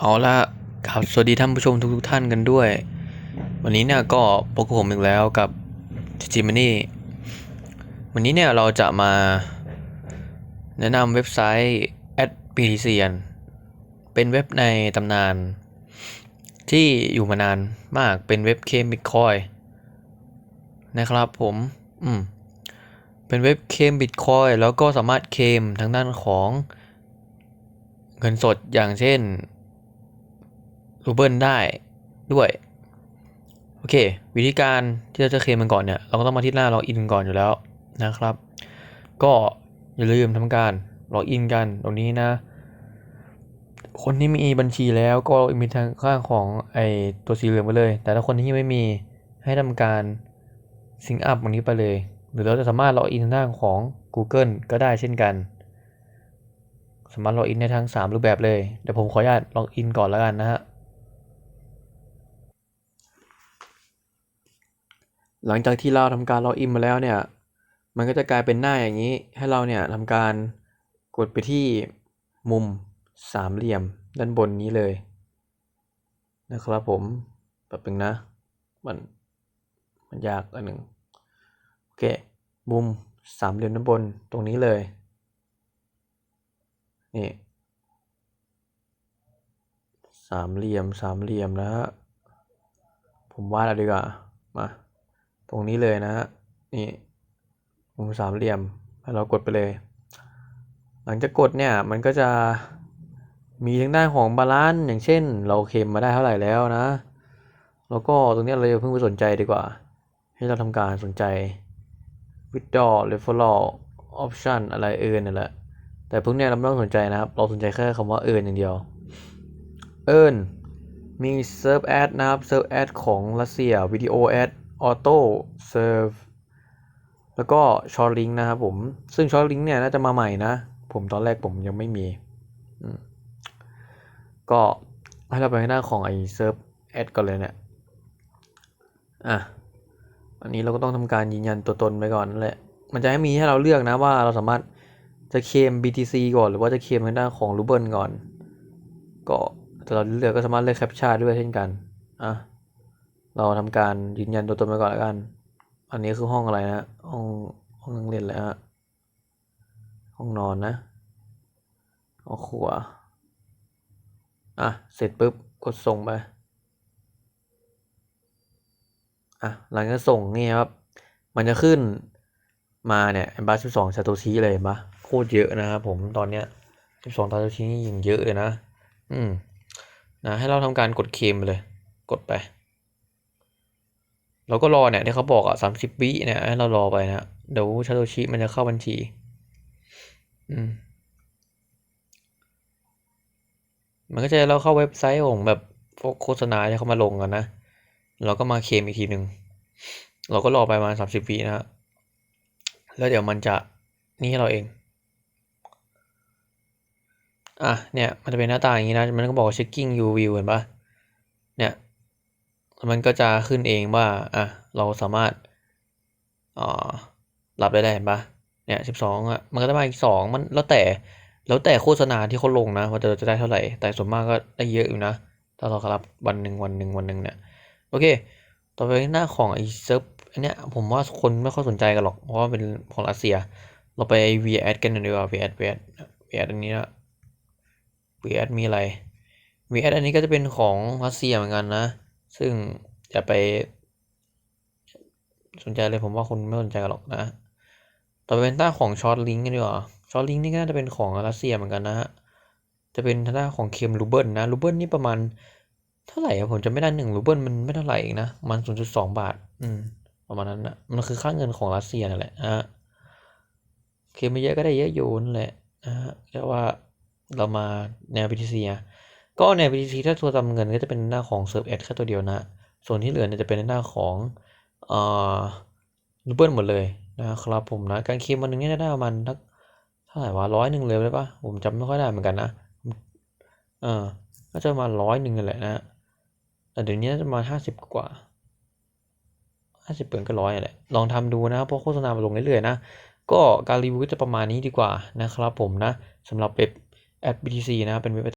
เอาละครับสวัสดีท่านผู้ชมทุกๆท่านกันด้วย วันนี้เนี่ยก็พบกับผมอีกแล้วกับจิม a นี่วันนี้เนี่ยเราจะมาแนะนำเว็บไซต์ a d p t c เป็นเว็บในตำนาน ที่อยู่มานานมากเป็นเว็บเคมบิตคอยนะครับผม อืม เป็นเว็บเคมบิตคอยแล้วก็สามารถเคมทางด้านของเงินสดอย่างเช่น รูเบิลได้ด้วย โอเค วิธีการที่เราจะเคลมมันก่อนเนี่ย เราก็ต้องมาที่หน้าล็อกอินก่อนอยู่แล้วนะครับ ก็อย่าลืมทำการล็อกอินกันตรงนี้นะ คนที่มีบัญชีแล้วก็มีทางข้างของไอตัวสีเหลืองไปเลย แต่ถ้าคนที่ยังไม่มีให้ทำการซิงอัพตรงนี้ไปเลย หรือเราจะสามารถล็อกอินทางด้านของ Google ก็ได้เช่นกัน สามารถล็อกอินได้ทั้ง 3 รูปแบบเลย เดี๋ยวผมขออนุญาตล็อกอินก่อนแล้วกันนะฮะ หลังจากที่เราทำการล็อกอินมาแล้วเนี่ย มันก็จะกลายเป็นหน้าอย่างนี้ ให้เราเนี่ยทำการกดไปที่มุมสามเหลี่ยมด้านบนนี้เลย นะครับผมแบบนึงนะ มันมันยากอันหนึ่งโอเคมุมสามเหลี่ยมด้านบนตรงนี้เลยนี่สามเหลี่ยมสามเหลี่ยมนะฮะผมวาดเอาดีกว่ามา ตรงนี้เลยนะฮะนี่มุมสามเหลี่ยมเรากดไปเลย หลังจากกดเนี่ยมันก็จะมีทางด้านของบาลานซ์อย่างเช่น เราเคลมมาได้เท่าไหร่แล้วนะ แล้วก็ตรงนี้เราเพิ่งไปสนใจดีกว่า ให้เราทำการสนใจ withdraw referral option อะไรเอินนั่นแหละแต่พวกเนี้ยเราไม่ต้องสนใจนะครับ เราสนใจแค่คำว่า earn อย่างเดียว earn มี serve ad นะครับ serve ad ของรัสเซีย video ad auto serve แล้วก็ short link นะครับผม ซึ่ง short link เนี่ยน่าจะมาใหม่นะ ผมตอนแรกผมยังไม่มี ก็ให้เราไปหน้าของไอ้ serve ad ก่อนเลยเนี่ย อะ อันนี้เราก็ต้องทำการยืนยันตัวตนไปก่อนนั่นแหละ มันจะให้มีให้เราเลือกนะว่าเราสามารถจะเคม BTC ก่อนหรือว่าจะเคมทางด้านของ Ruble ก่อน ก็แต่เราเลือกก็สามารถเลือกแคปชั่นด้วยเช่นกัน อะ เราทำการยืนยันตัวตนไปก่อนแล้วกัน อันนี้คือห้องอะไรนะ ห้องห้องนั่งเล่นเลยฮะห้องนอนนะห้องครัวอะ เสร็จปุ๊บกดส่งไป อะ หลังจากส่งนี่ครับ มันจะขึ้นมาเนี่ยบัสสิบสองซาโตชิเลยปะโคตรเยอะนะครับผมตอนเนี้ยสิบสองซาโตชินี่ยิงเยอะเลยนะ อืมนะให้เราทำการกดเคมเลย กดไป เราก็รอเนี่ยที่เขาบอกอะสามสิบวิเนี่ยเรารอไปนะเดี๋ยวซาโตชิมันจะเข้าบัญชี อืม มันก็จะเราเข้าเว็บไซต์ของแบบพวกโฆษณาที่เขามาลงกันนะ เราก็มาเคมอีกทีหนึ่ง เราก็รอไปประมาณสามสิบวินะฮะแล้วเดี๋ยวมันจะนี่ให้เราเอง อะเนี่ย มันจะเป็นหน้าตาอย่างนี้นะ มันก็บอก checking you view เห็นปะเนี่ย มันก็จะขึ้นเองว่าอะเราสามารถอ่ารับได้ได้เห็นปะเนี่ยสิบสองอะมันก็จะมาอีกสองมันแล้วแต่แล้วแต่โฆษณาที่เขาลงนะว่าจะจะได้เท่าไหร่ แต่ส่วนมากก็ได้เยอะอยู่นะถ้าเรารับวันหนึ่งวันหนึ่งวันหนึ่งเนี่ยโอเค ต่อไปหน้าของไอ้เซิร์ฟอันเนี้ยผมว่าคนไม่ค่อยสนใจกันหรอกเพราะว่าเป็นของรัสเซีย เราไป v ad กันดีกว่า v ad v ad v ad อันนี้นะ v ad มีอะไร v ad อันนี้ก็จะเป็นของรัสเซียเหมือนกันนะ ซึ่งอย่าไปสนใจเลยผมว่าคนไม่สนใจกันหรอกนะ ต่อไปเป็นหน้าของช็อตลิงก์กันดีกว่าช็อตลิงก์นี่ก็น่าจะเป็นของรัสเซียเหมือนกันนะฮะ จะเป็นทางด้านของเคมรูเบิลนะรูเบิลนี่ประมาณเท่าไหร่ผมจะไม่ได้หนึ่งรูเบิลมันไม่เท่าไหร่เองนะมันศูนย์จุดสองบาท อืมประมาณนั้นนะมันคือค่าเงินของรัสเซียนั่นแหละนะฮะเคไม่เยอะก็ได้เยอะอยู่นั่นแหละนะฮะแต่ว่าเรามาแนว BTC อะ ก็แน BTC ถ้าตัวทำเงินก็จะเป็นหน้าของ Serve Ad แค่ตัวเดียวนะ ส่วนที่เหลือเนี่ยจะเป็นหน้าของเอ่อรูเบิลหมดเลยนะครับผมนะ การเคลมวันหนึงเนี่ยได้ประมาณทักเท่าไหร่วะร้อยหนึ่งเลยได้ปะผมจำไม่ค่อยได้เหมือนกันนะเออก็จะมาร้อยหนึ่งนั่นแหละนะแต่เดี๋ยวนี้จะมาห้าสิบกว่าห้าสิบเปินก็ร้อยแหละ ลองทำดูนะเพราะโฆษณามาลงเรื่อยๆนะ ก็การรีวิวก็จะประมาณนี้ดีกว่านะครับผมนะสำหรับเว็บ at BTC นะเป็นเว็บ